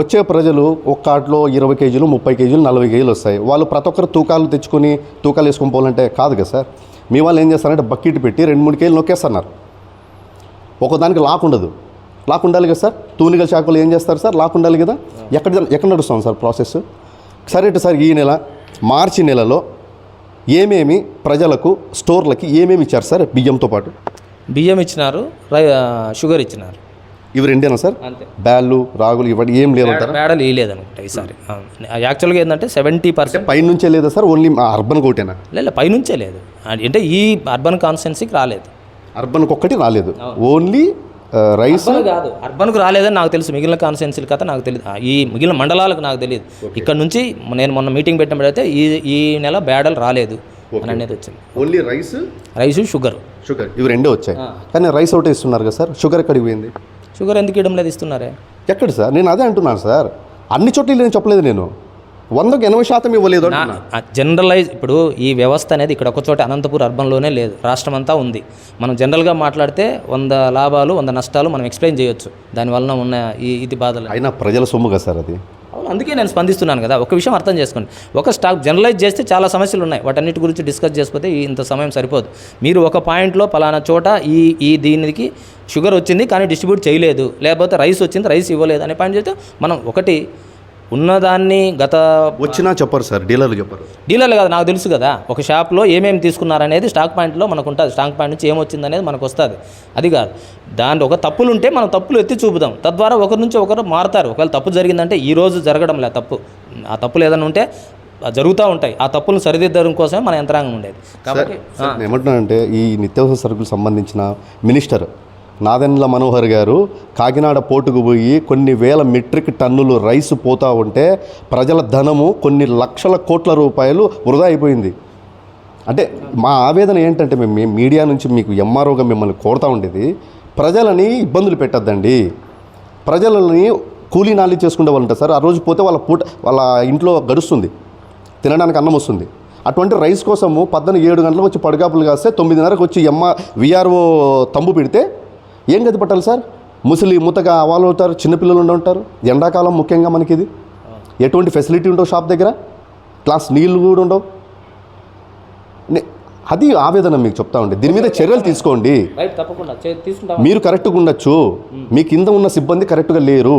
వచ్చే ప్రజలు ఒక కార్ట్లో ఇరవై కేజీలు ముప్పై కేజీలు నలభై కేజీలు వస్తాయి. వాళ్ళు ప్రతి ఒక్కరు తూకాలు తెచ్చుకొని తూకాలు వేసుకొని పోవాలంటే కాదు కదా సార్? మీ వాళ్ళు ఏం చేస్తారంటే బకెట్ పెట్టి రెండు మూడు కేజీలు నొక్కేస్తున్నారు. ఒకదానికి లాక్ ఉండదు. లాక్ ఉండాలి కదా సార్? తూనికల శాఖలు ఏం చేస్తారు సార్? లాక్ ఉండాలి కదా? ఎక్కడ ఎక్కడ నడుస్తాం సార్ ప్రాసెస్? సరే సార్ ఈ నెల మార్చి నెలలో ఏమేమి ప్రజలకు స్టోర్లకి ఏమేమి ఇచ్చారు సార్ బియ్యంతో పాటు? బియ్యం ఇచ్చినారు షుగర్ ఇచ్చినారు. ఇవి రెండేనా సార్? బ్యాళ్ళు రాగులు ఇవన్నీ ఏం లేవంటారా మేడలు ఇవ్వలేదనుకుంటా ఈసారి. యాక్చువల్గా ఏంటంటే సెవెంటీ పర్సెంట్ పైనుంచే లేదా సార్? Only urban కోటేనా? లేదు పైనుంచే లేదు. అంటే ఈ అర్బన్ కాన్స్టెన్సీకి రాలేదు. అర్బన్కి ఒక్కటి రాలేదు ఓన్లీ రైస్ అర్బన్ కాదు. అర్బన్కు రాలేదని నాకు తెలుసు. మిగిలిన కాన్స్టెన్సీల కథ నాకు తెలియదు ఈ మిగిలిన మండలాలకు నాకు తెలియదు ఇక్కడ నుంచి నేను మొన్న మీటింగ్ పెట్టినప్పుడైతే ఈ ఈ నెల బ్యాడల్ రాలేదు అని అనేది వచ్చింది. Only rice? Rice sugar. Sugar. ఇవి రెండే వచ్చాయి. కానీ రైస్ ఒకటే ఇస్తున్నారు కదా సార్? షుగర్ ఎక్కడికి పోయింది? షుగర్ ఎందుకు ఇవ్వడం లేదు ఇస్తున్నారే? ఎక్కడ సార్? నేను అదే అంటున్నాను సార్. అన్ని చోట్ల నేను చెప్పలేదు నేను. వందకు ఎనభై శాతం ఇవ్వలేదు. జనరలైజ్ ఇప్పుడు ఈ వ్యవస్థ అనేది ఇక్కడ ఒక చోట అనంతపూర్ అర్బన్లోనే లేదు రాష్ట్రం అంతా ఉంది. మనం జనరల్గా మాట్లాడితే వంద లాభాలు వంద నష్టాలు మనం ఎక్స్ప్లెయిన్ చేయొచ్చు. దానివల్ల ఉన్న ఈ ఇది బాధలు. అయినా ప్రజల సొమ్ము కదా సార్ అది? అవును అందుకే నేను స్పందిస్తున్నాను కదా ఒక విషయం అర్థం చేసుకోండి. ఒక స్టాక్ జనరలైజ్ చేస్తే చాలా సమస్యలు ఉన్నాయి వాటన్నిటి గురించి డిస్కస్ ఈ ఇంత సమయం సరిపోదు. మీరు ఒక పాయింట్లో పలానా చోట ఈ ఈ దీనికి షుగర్ వచ్చింది కానీ డిస్ట్రిబ్యూట్ చేయలేదు లేకపోతే రైస్ వచ్చింది రైస్ ఇవ్వలేదు అనే పాయింట్ చెప్తే మనం ఒకటి ఉన్నదాన్ని గత వచ్చినా చెప్పరు సార్ డీలర్లు చెప్పరు. డీలర్లు కదా నాకు తెలుసు కదా. ఒక షాప్లో ఏమేమి తీసుకున్నారనేది స్టాక్ పాయింట్లో మనకు ఉంటుంది స్టాక్ పాయింట్ నుంచి ఏమొచ్చింది అనేది మనకు వస్తుంది అది కాదు. దాంట్లో ఒక తప్పులు ఉంటే మనం తప్పులు ఎత్తి చూపుదాం. తద్వారా ఒకరి నుంచి ఒకరు మారుతారు. ఒకవేళ తప్పు జరిగిందంటే ఈ రోజు జరగడం లే తప్పు. ఆ తప్పులు ఏదైనా ఉంటే జరుగుతూ ఉంటాయి. ఆ తప్పులను సరిదిద్దడం కోసమే మన యంత్రాంగం ఉండేది. కాబట్టి ఏమంటున్నానంటే ఈ నిత్యావసర సరుకులకు సంబంధించిన మినిస్టర్ నాదెండ్ల మనోహర్ గారు కాకినాడ పోటుకు పోయి కొన్ని వేల మెట్రిక్ టన్నులు రైస్ పోతూ ఉంటే ప్రజల ధనము కొన్ని లక్షల కోట్ల రూపాయలు వృధా అయిపోయింది. అంటే మా ఆవేదన ఏంటంటే మేము మీడియా నుంచి మీకు ఎంఆర్ఓగా మిమ్మల్ని కోరుతూ ఉండేది ప్రజలని ఇబ్బందులు పెట్టద్దండి. ప్రజలని కూలీ నాలి చేసుకునే వాళ్ళు ఉంటారు సార్ ఆ రోజు పోతే వాళ్ళ పూట వాళ్ళ ఇంట్లో గడుస్తుంది తినడానికి అన్నం వస్తుంది. అటువంటి రైస్ కోసము పద్దెనిమిది ఏడు గంటలకు వచ్చి పడుగాపులు కాస్తే తొమ్మిదిన్నరకు వచ్చి ఎమ్మ విఆర్ఓ తంబు పెడితే ఏం గది పట్టాలి సార్? ముసలి ముతగా వాళ్ళు ఉంటారు చిన్నపిల్లలు ఉండి ఉంటారు. ఎండాకాలం ముఖ్యంగా మనకి ఇది ఎటువంటి ఫెసిలిటీ ఉండవు షాప్ దగ్గర? గ్లాస్ నీళ్ళు కూడా ఉండవు. అది ఆవేదన మీకు చెప్తా ఉండే. దీని మీద చర్యలు తీసుకోండి. మీరు కరెక్ట్గా ఉండొచ్చు. మీ కింద ఉన్న సిబ్బంది కరెక్ట్గా లేరు.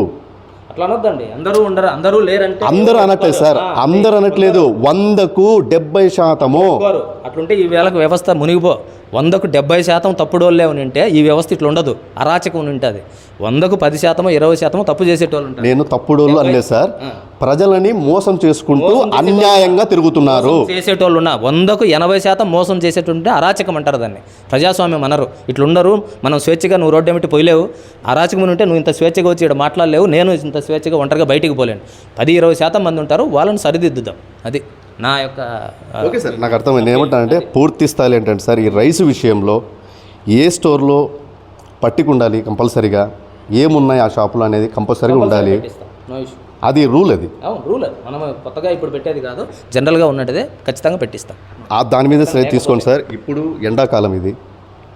అందరూ ఉండరు. అందరూ లేరంటే అందరూ అనట్లేదు సార్. అందరూ అనట్లేదు. వందకు డెబ్బై శాతము. అట్లుంటే ఈ వేళకు వ్యవస్థ మునిగిపో. వందకు డెబ్బై శాతం తప్పుడోళ్ళే ఉంటే ఈ వ్యవస్థ ఇట్లా ఉండదు. అరాచకం ఉంటుంది వందకు పది శాతము ఇరవై శాతము తప్పు చేసేటోళ్ళు నేను తప్పుడోళ్ళు అనలేదు సార్. ప్రజలని మోసం చేసుకుంటూ అన్యాయంగా తిరుగుతున్నారు. చేసేటోళ్ళు ఉన్నా వందకు ఎనభై శాతం మోసం చేసేటుంటే అరాచకం అంటారు దాన్ని. ప్రజాస్వామ్యం అనరు. ఇట్లుండరు మనం స్వేచ్ఛగా నువ్వు రోడ్డు ఏమిటి పోయలేవు. అరాచకం ఉంటే నువ్వు ఇంత స్వేచ్ఛగా వచ్చి ఇక్కడ మాట్లాడలేవు. నేను ఇంత స్వేచ్ఛగా ఒంటరిగా బయటికి పోలేను. పది ఇరవై శాతం మంది ఉంటారు. వాళ్ళని సరిదిద్దుదాం. అది. నా యొక్క ఓకే సార్ నాకు అర్థమైంది. ఏమంటానంటే పూర్తి స్థాయిలో ఏంటంటే సార్ ఈ రైస్ విషయంలో ఏ స్టోర్లో పట్టిక ఉండాలి కంపల్సరీగా? ఏమున్నాయి ఆ షాపులో అనేది కంపల్సరీగా ఉండాలి. అది రూల్ అది. అవును రూల్ అది. మనం కొత్తగా ఇప్పుడు పెట్టేది కాదు జనరల్గా ఉన్నట్టుదే ఖచ్చితంగా పెట్టిస్తాం. ఆ దాని మీద శ్రద్ధ తీసుకోండి సార్. ఇప్పుడు ఎండాకాలం ఇది.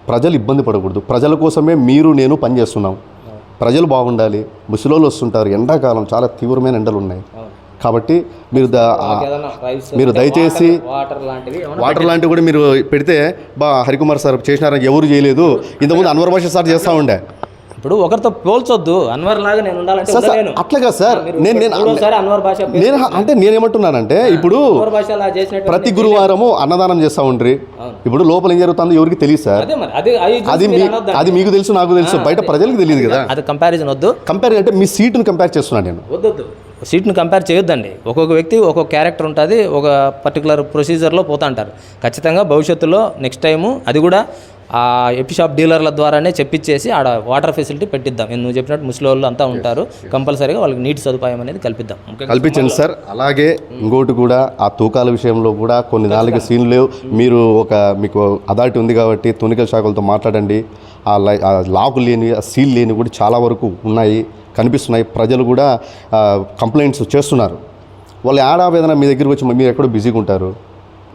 ప్రజలు ఇబ్బంది పడకూడదు. ప్రజల కోసమే మీరు నేను పనిచేస్తున్నాం. ప్రజలు బాగుండాలి. ముసలోళ్ళు వస్తుంటారు. ఎండాకాలం చాలా తీవ్రమైన ఎండలు ఉన్నాయి. కాబట్టి మీరు మీరు దయచేసి వాటర్ లాంటివి కూడా మీరు పెడితే బా హరికుమార్ సార్ చేసినారని ఎవరు చేయలేదు. ఇంతకుముందు అన్వర్ భాష సార్ చేస్తూ ఉండే. ఇప్పుడు ఒకరితో పోల్చొద్దు. అన్వర్ లాగా నేను ఉండాలంటే ఉండలేను. అట్లాగా సార్. నేను నేను అన్వర్ భాష నేను అంటే నేనేమంటున్నానంటే ఇప్పుడు ప్రతి గురువారము అన్నదానం చేస్తూ ఉండ్రి. ఇప్పుడు లోపల ఏం జరుగుతుందో ఎవరికి తెలియదు సార్. అదే అది మీకు తెలుసు నాకు తెలుసు. బయట ప్రజలకు తెలియదు కదా. అది కంపారిజన్ వద్దు. కంపేర్ అంటే మీ సీటును కంపేర్ చేస్తున్నాను నేను. వద్దొద్దు. సీట్ను కంపేర్ చేయొద్దండి. ఒక్కొక్క వ్యక్తి ఒక్కొక్క క్యారెక్టర్ ఉంటుంది ఒక పర్టికులర్ ప్రొసీజర్లో పోతా అంటారు ఖచ్చితంగా భవిష్యత్తులో నెక్స్ట్ టైము అది కూడా ఆ ఎపి షాప్ డీలర్ల ద్వారానే చెప్పించేసి ఆడ వాటర్ ఫెసిలిటీ పెట్టిద్దాం. నువ్వు చెప్పినట్టు ముసలి వాళ్ళు అంతా ఉంటారు. కంపల్సరీగా వాళ్ళకి నీటి సదుపాయం అనేది కల్పిద్దాం. కల్పించండి సార్. అలాగే ఇంకోటి కూడా ఆ తూకాల విషయంలో కూడా కొన్ని నాలుగు సీన్లు లేవు. మీరు ఒక మీకు అథారిటీ ఉంది కాబట్టి తునికల శాఖలతో మాట్లాడండి. ఆ లై ఆ లాకు లేని ఆ సీల్ లేని కూడా చాలా వరకు ఉన్నాయి. కనిపిస్తున్నాయి. ప్రజలు కూడా కంప్లైంట్స్ చేస్తున్నారు. వాళ్ళు ఆడావేదన మీ దగ్గరికి వచ్చి మీరు ఎక్కడో బిజీగా ఉంటారు.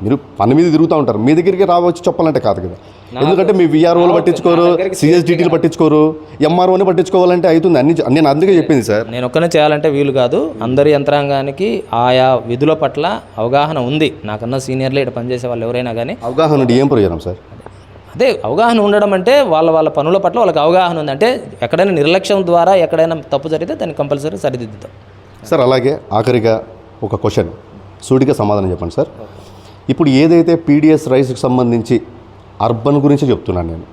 మీరు పని మీద తిరుగుతూ ఉంటారు. మీ దగ్గరికి రావచ్చు చెప్పాలంటే కాదు కదా. ఎందుకంటే మీ విఆర్ఓలు పట్టించుకోరు సిఎస్డిటీలు పట్టించుకోరు ఎంఆర్ఓని పట్టించుకోవాలంటే అవుతుంది అన్ని నేను అందుకే చెప్పింది సార్. నేను ఒక్కనే చేయాలంటే వీలు కాదు. అందరి యంత్రాంగానికి ఆయా విధుల పట్ల అవగాహన ఉంది. నాకన్నా సీనియర్లు ఇక్కడ పనిచేసే వాళ్ళు ఎవరైనా కానీ అవగాహన ఏం ప్రయోజనం సార్? అదే అవగాహన ఉండడం అంటే వాళ్ళ వాళ్ళ పనుల పట్ల వాళ్ళకి అవగాహన ఉంది. అంటే ఎక్కడైనా నిర్లక్ష్యం ద్వారా ఎక్కడైనా తప్పు జరిగితే దాన్ని కంపల్సరీ సరిదిద్దుతాం. సార్ అలాగే ఆఖరిగా ఒక క్వశ్చన్. సూటిగా సమాధానం చెప్పండి సార్. ఇప్పుడు ఏదైతే పీడిఎస్ రైస్కి సంబంధించి అర్బన్ గురించి చెప్తున్నాను నేను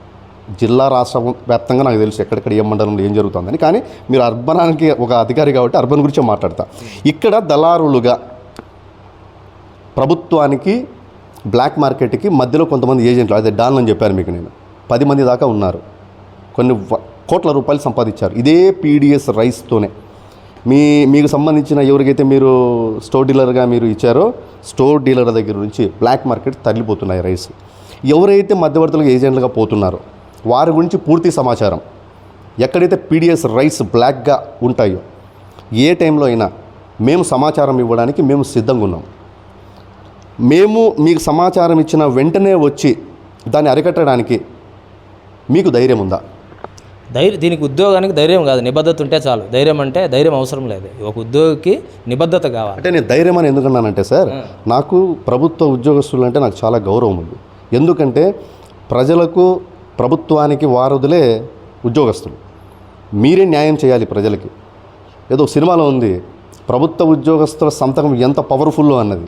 జిల్లా రాష్ట్ర వ్యాప్తంగా నాకు తెలుసు ఎక్కడెక్కడ ఏ మండలంలో ఏం జరుగుతుందని కానీ మీరు అర్బనానికి ఒక అధికారి కాబట్టి అర్బన్ గురించే మాట్లాడతా. ఇక్కడ దళారులుగా ప్రభుత్వానికి బ్లాక్ మార్కెట్కి మధ్యలో కొంతమంది ఏజెంట్లు అదే డాన్ అని చెప్పాను మీకు నేను. పది మంది దాకా ఉన్నారు. కొన్ని కోట్ల రూపాయలు సంపాదించారు. ఇదే పీడిఎస్ రైస్తోనే. మీ మీకు సంబంధించిన ఎవరికైతే మీరు స్టోర్ డీలర్గా మీరు ఇచ్చారో స్టోర్ డీలర్ దగ్గర నుంచి బ్లాక్ మార్కెట్ తరలిపోతున్నాయి రైస్. ఎవరైతే మధ్యవర్తులకు ఏజెంట్లుగా పోతున్నారో వారి గురించి పూర్తి సమాచారం. ఎక్కడైతే పీడిఎస్ రైస్ బ్లాక్గా ఉంటాయో ఏ టైంలో అయినా మేము సమాచారం ఇవ్వడానికి మేము సిద్ధంగా ఉన్నాం. మేము మీకు సమాచారం ఇచ్చిన వెంటనే వచ్చి దాన్ని అరికట్టడానికి మీకు ధైర్యం ఉందా? ధైర్యం దీనికి ఉద్యోగానికి ధైర్యం కాదు నిబద్ధత ఉంటే చాలు. ధైర్యం అంటే ధైర్యం అవసరం లేదు. ఒక ఉద్యోగికి నిబద్ధత కావాలి. అంటే నేను ధైర్యం అని ఎందుకన్నానంటే సార్ నాకు ప్రభుత్వ ఉద్యోగస్తులు అంటే నాకు చాలా గౌరవం ఉంది. ఎందుకంటే ప్రజలకు ప్రభుత్వానికి వారధులే ఉద్యోగస్తులు. మీరే న్యాయం చేయాలి ప్రజలకి. ఏదో సినిమాలో ఉంది ప్రభుత్వ ఉద్యోగస్తుల సంతకం ఎంత పవర్ఫుల్లో అన్నది.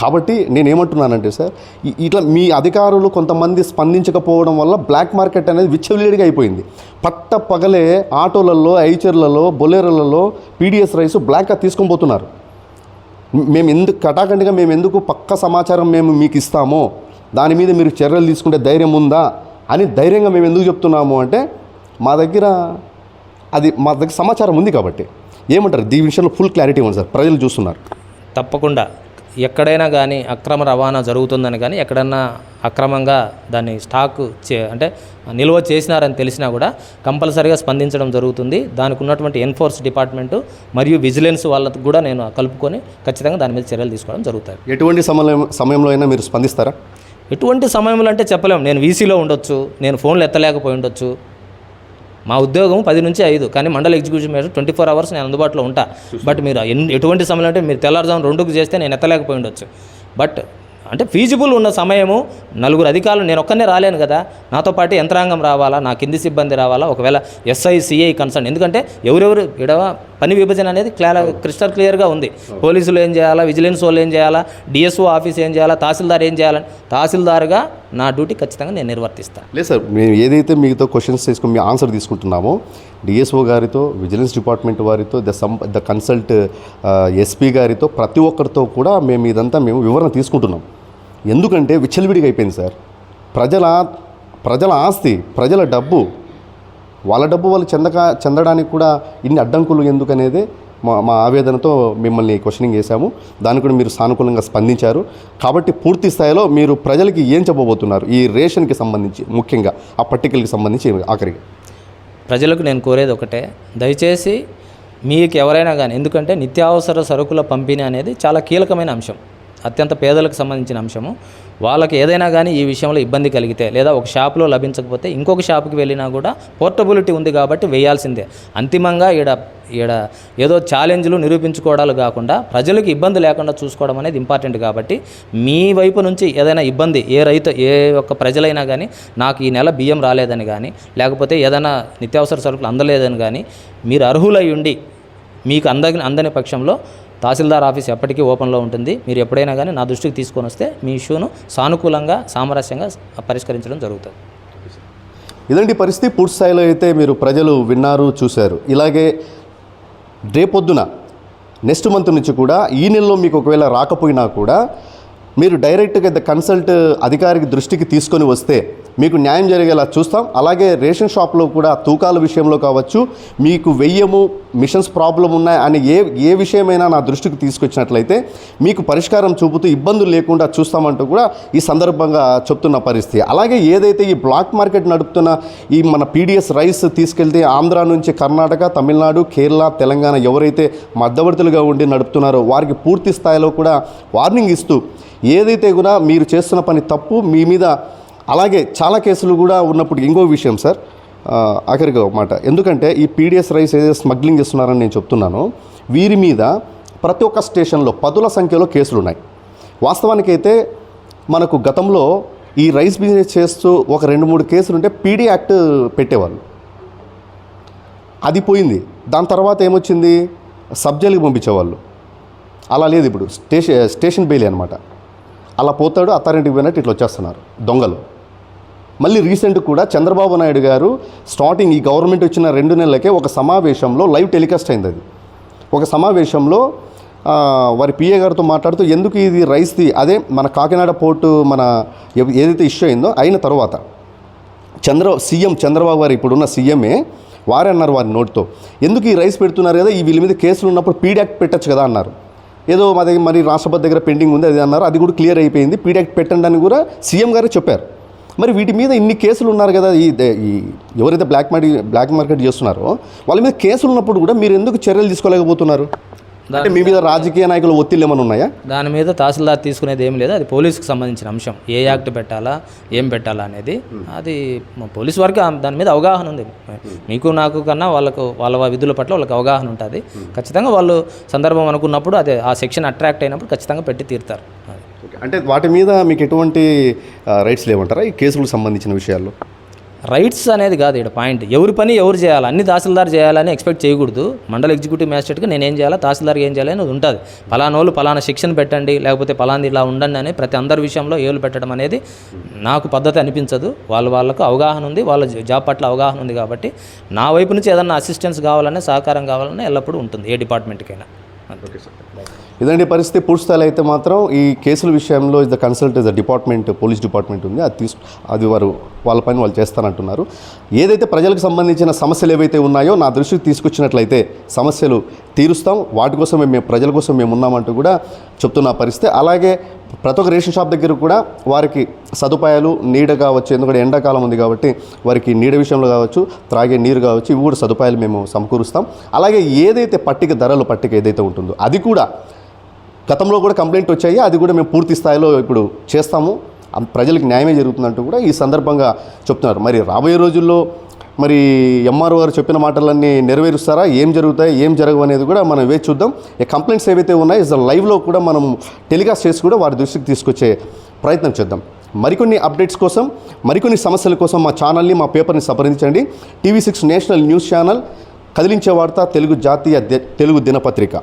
కాబట్టి నేను ఏమంటున్నానంటే సార్ ఇట్లా మీ అధికారులు కొంతమంది స్పందించకపోవడం వల్ల బ్లాక్ మార్కెట్ అనేది విచ్చవిలేడిగా అయిపోయింది. పట్ట పగలే ఆటోలలో ఐచర్లలో బొలేరోలలో పీడిఎస్ రైస్ బ్లాక్గా తీసుకొని పోతున్నారు. మేము ఎందుకు కటాకండిగా మేము ఎందుకు పక్క సమాచారం మేము మీకు ఇస్తామో దాని మీద మీరు చర్యలు తీసుకుంటే ధైర్యం ఉందా అని ధైర్యంగా మేము ఎందుకు చెప్తున్నాము అంటే మా దగ్గర అది మా దగ్గర సమాచారం ఉంది కాబట్టి. ఏమంటారు? దీని విషయంలో ఫుల్ క్లారిటీ ఉంది సార్. ప్రజలు చూస్తున్నారు. తప్పకుండా. ఎక్కడైనా కానీ అక్రమ రవాణా జరుగుతుందని కానీ ఎక్కడన్నా అక్రమంగా దాన్ని స్టాక్ చే అంటే నిల్వ చేసినారని తెలిసినా కూడా కంపల్సరీగా స్పందించడం జరుగుతుంది. దానికి ఉన్నటువంటి ఎన్ఫోర్స్ డిపార్ట్మెంటు మరియు విజిలెన్స్ వాళ్ళకు కూడా నేను కలుపుకొని ఖచ్చితంగా దాని మీద చర్యలు తీసుకోవడం జరుగుతాయి. ఎటువంటి సమయం సమయంలో అయినా మీరు స్పందిస్తారా? ఎటువంటి సమయంలో అంటే చెప్పలేము. నేను వీసీలో ఉండొచ్చు నేను ఫోన్లు ఎత్తలేకపోయి ఉండొచ్చు మా ఉద్యోగం పది నుంచి ఐదు కానీ మండల executive manager twenty four hours నేను అందుబాటులో ఉంటా. బట్ మీరు ఎన్- ఎటువంటి సమయంలో అంటే మీరు తెల్లారుజాము రెండుకు చేస్తే నేను ఎత్తలేకపోయి ఉండొచ్చు. బట్ అంటే ఫీజిబుల్ ఉన్న సమయము నలుగురు అధికారులు నేను ఒక్కనే రాలేను కదా. నాతో పాటు యంత్రాంగం రావాలా నా కింది సిబ్బంది రావాలా? ఒకవేళ ఎస్ఐ సిఐ కన్సర్న్ ఎందుకంటే ఎవరెవరు ఇడవ పని విభజన అనేది క్లా క్రిస్టల్ క్లియర్గా ఉంది. పోలీసులు ఏం చేయాలా? విజిలెన్స్ వాళ్ళు ఏం చేయాలా? డిఎస్ఓ ఆఫీస్ ఏం చేయాలా? తహసీల్దార్ ఏం చేయాలని తహసీల్దార్గా నా డ్యూటీ ఖచ్చితంగా నేను నిర్వర్తిస్తాను లేదు సార్ మేము ఏదైతే మీతో క్వశ్చన్స్ తీసుకుని మీ ఆన్సర్ తీసుకుంటున్నామో డిఎస్ఓ గారితో విజిలెన్స్ డిపార్ట్మెంట్ వారితో the some the consult SP గారితో ప్రతి ఒక్కరితో కూడా మేము ఇదంతా మేము వివరణ తీసుకుంటున్నాం. ఎందుకంటే విచ్చలవిడిగా అయిపోయింది సార్. ప్రజల ప్రజల ఆస్తి ప్రజల డబ్బు వాళ్ళ డబ్బు వాళ్ళు చెందక చెందడానికి కూడా ఇన్ని అడ్డంకులు ఎందుకనేది మా మా ఆవేదనతో మిమ్మల్ని క్వశ్చనింగ్ చేశాము. దాన్ని కూడా మీరు సానుకూలంగా స్పందించారు. కాబట్టి పూర్తి స్థాయిలో మీరు ప్రజలకి ఏం చెప్పబోతున్నారు? ఈ రేషన్కి సంబంధించి ముఖ్యంగా ఆ పట్టికలకి సంబంధించి ఆఖరికి. ప్రజలకు నేను కోరేది ఒకటే దయచేసి మీకు ఎవరైనా కానీ ఎందుకంటే నిత్యావసర సరుకుల పంపిణీ అనేది చాలా కీలకమైన అంశం. అత్యంత పేదలకు సంబంధించిన అంశము. వాళ్ళకి ఏదైనా కానీ ఈ విషయంలో ఇబ్బంది కలిగితే లేదా ఒక షాప్లో లభించకపోతే ఇంకొక షాప్కి వెళ్ళినా కూడా పోర్టబిలిటీ ఉంది కాబట్టి వేయాల్సిందే. అంతిమంగా ఈడ ఈడ ఏదో ఛాలెంజ్లు నిరూపించుకోవడాలు కాకుండా ప్రజలకు ఇబ్బంది లేకుండా చూసుకోవడం అనేది ఇంపార్టెంట్ కాబట్టి మీ వైపు నుంచి ఏదైనా ఇబ్బంది ఏ రైతు ఏ ఒక్క ప్రజలైనా కానీ నాకు ఈ నెల బియ్యం రాలేదని కానీ లేకపోతే ఏదైనా నిత్యావసర సరుకులు అందలేదని కానీ మీరు అర్హులై ఉండి మీకు అందని అందని పక్షంలో తహసీల్దార్ ఆఫీస్ ఎప్పటికీ ఓపెన్లో ఉంటుంది. మీరు ఎప్పుడైనా కానీ నా దృష్టికి తీసుకొని వస్తే మీ ఇష్యూను సానుకూలంగా సామరస్యంగా పరిష్కరించడం జరుగుతుంది. ఇలాంటి పరిస్థితి పూర్తిస్థాయిలో అయితే మీరు ప్రజలు విన్నారు చూశారు. ఇలాగే రేపొద్దున నెక్స్ట్ మంత్ నుంచి కూడా ఈ నెలలో మీకు ఒకవేళ రాకపోయినా కూడా మీరు డైరెక్ట్గా ద కన్సల్ట్ అధికారికి దృష్టికి తీసుకొని వస్తే మీకు న్యాయం జరిగేలా చూస్తాం. అలాగే రేషన్ షాప్లో కూడా తూకాల విషయంలో కావచ్చు మీకు వెయ్యము మిషన్స్ ప్రాబ్లం ఉన్నాయి అని ఏ ఏ విషయమైనా నా దృష్టికి తీసుకొచ్చినట్లయితే మీకు పరిష్కారం చూపుతూ ఇబ్బందులు లేకుండా చూస్తామంటూ కూడా ఈ సందర్భంగా చెప్తున్న పరిస్థితి. అలాగే ఏదైతే ఈ బ్లాక్ మార్కెట్ నడుపుతున్న ఈ మన పీడిఎస్ రైస్ తీసుకెళ్తే ఆంధ్ర నుంచి కర్ణాటక తమిళనాడు కేరళ తెలంగాణ ఎవరైతే మధ్యవర్తులుగా ఉండి నడుపుతున్నారో వారికి పూర్తి స్థాయిలో కూడా వార్నింగ్ ఇస్తూ ఏదైతే కూడా మీరు చేస్తున్న పని తప్పు మీ మీద అలాగే చాలా కేసులు కూడా ఉన్నప్పుడు ఇంకో విషయం సార్. ఆఖరికి ఒక మాట. ఎందుకంటే ఈ పీడిఎస్ రైస్ ఏదైతే స్మగ్లింగ్ చేస్తున్నారని నేను చెప్తున్నాను వీరి మీద ప్రతి ఒక్క స్టేషన్లో పదుల సంఖ్యలో కేసులు ఉన్నాయి. వాస్తవానికైతే మనకు గతంలో ఈ రైస్ బిజినెస్ చేస్తూ ఒక రెండు మూడు కేసులు ఉంటే పీడీ యాక్ట్ పెట్టేవాళ్ళు. అది పోయింది. దాని తర్వాత ఏమొచ్చింది? సబ్జెక్ట్కి పంపించేవాళ్ళు. అలా లేదు ఇప్పుడు. స్టేషన్ స్టేషన్ బెయిలీ అనమాట అలా పోతాడు అత్తారింటికి పోయినట్టు ఇట్లా వచ్చేస్తున్నారు దొంగలు. మళ్ళీ రీసెంట్ కూడా చంద్రబాబు నాయుడు గారు స్టార్టింగ్ ఈ గవర్నమెంట్ వచ్చిన రెండు నెలలకే ఒక సమావేశంలో లైవ్ టెలికాస్ట్ అయింది అది. ఒక సమావేశంలో వారి పిఏ గారితో మాట్లాడుతూ ఎందుకు ఇది రైస్ది అదే మన కాకినాడ పోర్టు మన ఏదైతే ఇష్యూ అయిందో అయిన తర్వాత చంద్ర సీఎం చంద్రబాబు గారు ఇప్పుడున్న సీఎంఏ వారే అన్నారు వారి నోటితో. ఎందుకు ఈ రైస్ పెడుతున్నారు కదా? ఈ వీళ్ళ మీద కేసులు ఉన్నప్పుడు పీడాక్ట్ పెట్టచ్చు కదా అన్నారు. ఏదో మా దగ్గర మరి రాష్ట్రపతి దగ్గర పెండింగ్ ఉంది అది అన్నారు. అది కూడా క్లియర్ అయిపోయింది. పీడాక్ట్ పెట్టండి అని కూడా సీఎం గారే చెప్పారు. మరి వీటి మీద ఇన్ని కేసులు ఉన్నారు కదా ఈ ఈ ఎవరైతే బ్లాక్ మార్కెట్ బ్లాక్ మార్కెట్ చేస్తున్నారో వాళ్ళ మీద కేసులు ఉన్నప్పుడు కూడా మీరు ఎందుకు చర్యలు తీసుకోలేకపోతున్నారు? అంటే మీ మీద రాజకీయ నాయకులు ఒత్తిళ్ళు ఏమైనా ఉన్నాయా? దాని మీద తహసీల్దార్ తీసుకునేది ఏం లేదు అది పోలీసుకి సంబంధించిన అంశం. ఏ యాక్ట్ పెట్టాలా ఏం పెట్టాలా అనేది అది మా పోలీస్ వారికి దాని మీద అవగాహన ఉంది. మీకు నాకు కన్నా వాళ్ళకు వాళ్ళ విధుల పట్ల వాళ్ళకి అవగాహన ఉంటుంది. ఖచ్చితంగా వాళ్ళు సందర్భం అనుకున్నప్పుడు అదే ఆ సెక్షన్ అట్రాక్ట్ అయినప్పుడు ఖచ్చితంగా పెట్టి తీరుతారు. అది. అంటే వాటి మీద మీకు ఎటువంటి రైట్స్ లేవంటారా ఈ కేసులకు సంబంధించిన విషయాల్లో? రైట్స్ అనేది కాదు ఇక్కడ పాయింట్ ఎవరి పని ఎవరు చేయాలి? అన్ని తహసీల్దార్ చేయాలని ఎక్స్పెక్ట్ చేయకూడదు. మండల ఎగ్జిక్యూటివ్ మ్యాజిస్ట్రేట్గా నేను ఏం చేయాలా? తహసీల్దార్కి ఏం చేయాలి అనేది ఉంటుంది. పలానా వాళ్ళు పలానా శిక్షణ పెట్టండి లేకపోతే పలాంది ఇలా ఉండండి అని ప్రతి అందరి విషయంలో ఏలు పెట్టడం అనేది నాకు పద్ధతి అనిపించదు. వాళ్ళ వాళ్ళకు అవగాహన ఉంది వాళ్ళ జాబ్ పట్ల అవగాహన ఉంది కాబట్టి నా వైపు నుంచి ఏదన్నా అసిస్టెన్స్ కావాలనే సహకారం కావాలనే ఎల్లప్పుడూ ఉంటుంది ఏ డిపార్ట్మెంట్కైనా ఓకే సార్ ఇదండి పరిస్థితి. పూర్తిస్థాయిలో అయితే మాత్రం ఈ కేసుల విషయంలో is the consult is the department police department ఉంది. అది తీసు అది వారు వాళ్ళ పని వాళ్ళు చేస్తానంటున్నారు. ఏదైతే ప్రజలకు సంబంధించిన సమస్యలు ఏవైతే ఉన్నాయో నా దృష్టికి తీసుకొచ్చినట్లయితే సమస్యలు తీరుస్తాం. వాటి కోసం మేము ప్రజల కోసం మేము ఉన్నామంటూ కూడా చెప్తున్న పరిస్థితి. అలాగే ప్రతి ఒక్క రేషన్ షాప్ దగ్గర కూడా వారికి సదుపాయాలు నీడ కావచ్చు ఎందుకంటే ఎండాకాలం ఉంది కాబట్టి వారికి నీడ విషయంలో కావచ్చు త్రాగే నీరు కావచ్చు ఇవి కూడా సదుపాయాలు మేము సమకూరుస్తాం. అలాగే ఏదైతే పట్టిక ధరలు పట్టిక ఏదైతే ఉంటుందో అది కూడా గతంలో కూడా కంప్లైంట్ వచ్చాయి. అది కూడా మేము పూర్తి స్థాయిలో ఇప్పుడు చేస్తాము. ప్రజలకు న్యాయమే జరుగుతుందంటూ కూడా ఈ సందర్భంగా చెప్తున్నారు. మరి రాబోయే రోజుల్లో మరి ఎంఆర్ఓ గారు చెప్పిన మాటలన్నీ నెరవేరుస్తారా? ఏం జరుగుతాయి? ఏం జరగవు అనేది కూడా మనం వేచి చూద్దాం. ఈ కంప్లైంట్స్ ఏవైతే ఉన్నాయో ఇస్ లైవ్లో కూడా మనం టెలికాస్ట్ చేసి కూడా వారి దృష్టికి తీసుకొచ్చే ప్రయత్నం చేద్దాం. మరికొన్ని అప్డేట్స్ కోసం మరికొన్ని సమస్యల కోసం మా ఛానల్ని మా పేపర్ని సంప్రదించండి. TV six national news channel కదిలించే వార్త తెలుగు జాతీయ తెలుగు దినపత్రిక.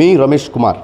మీ రమేష్ కుమార్.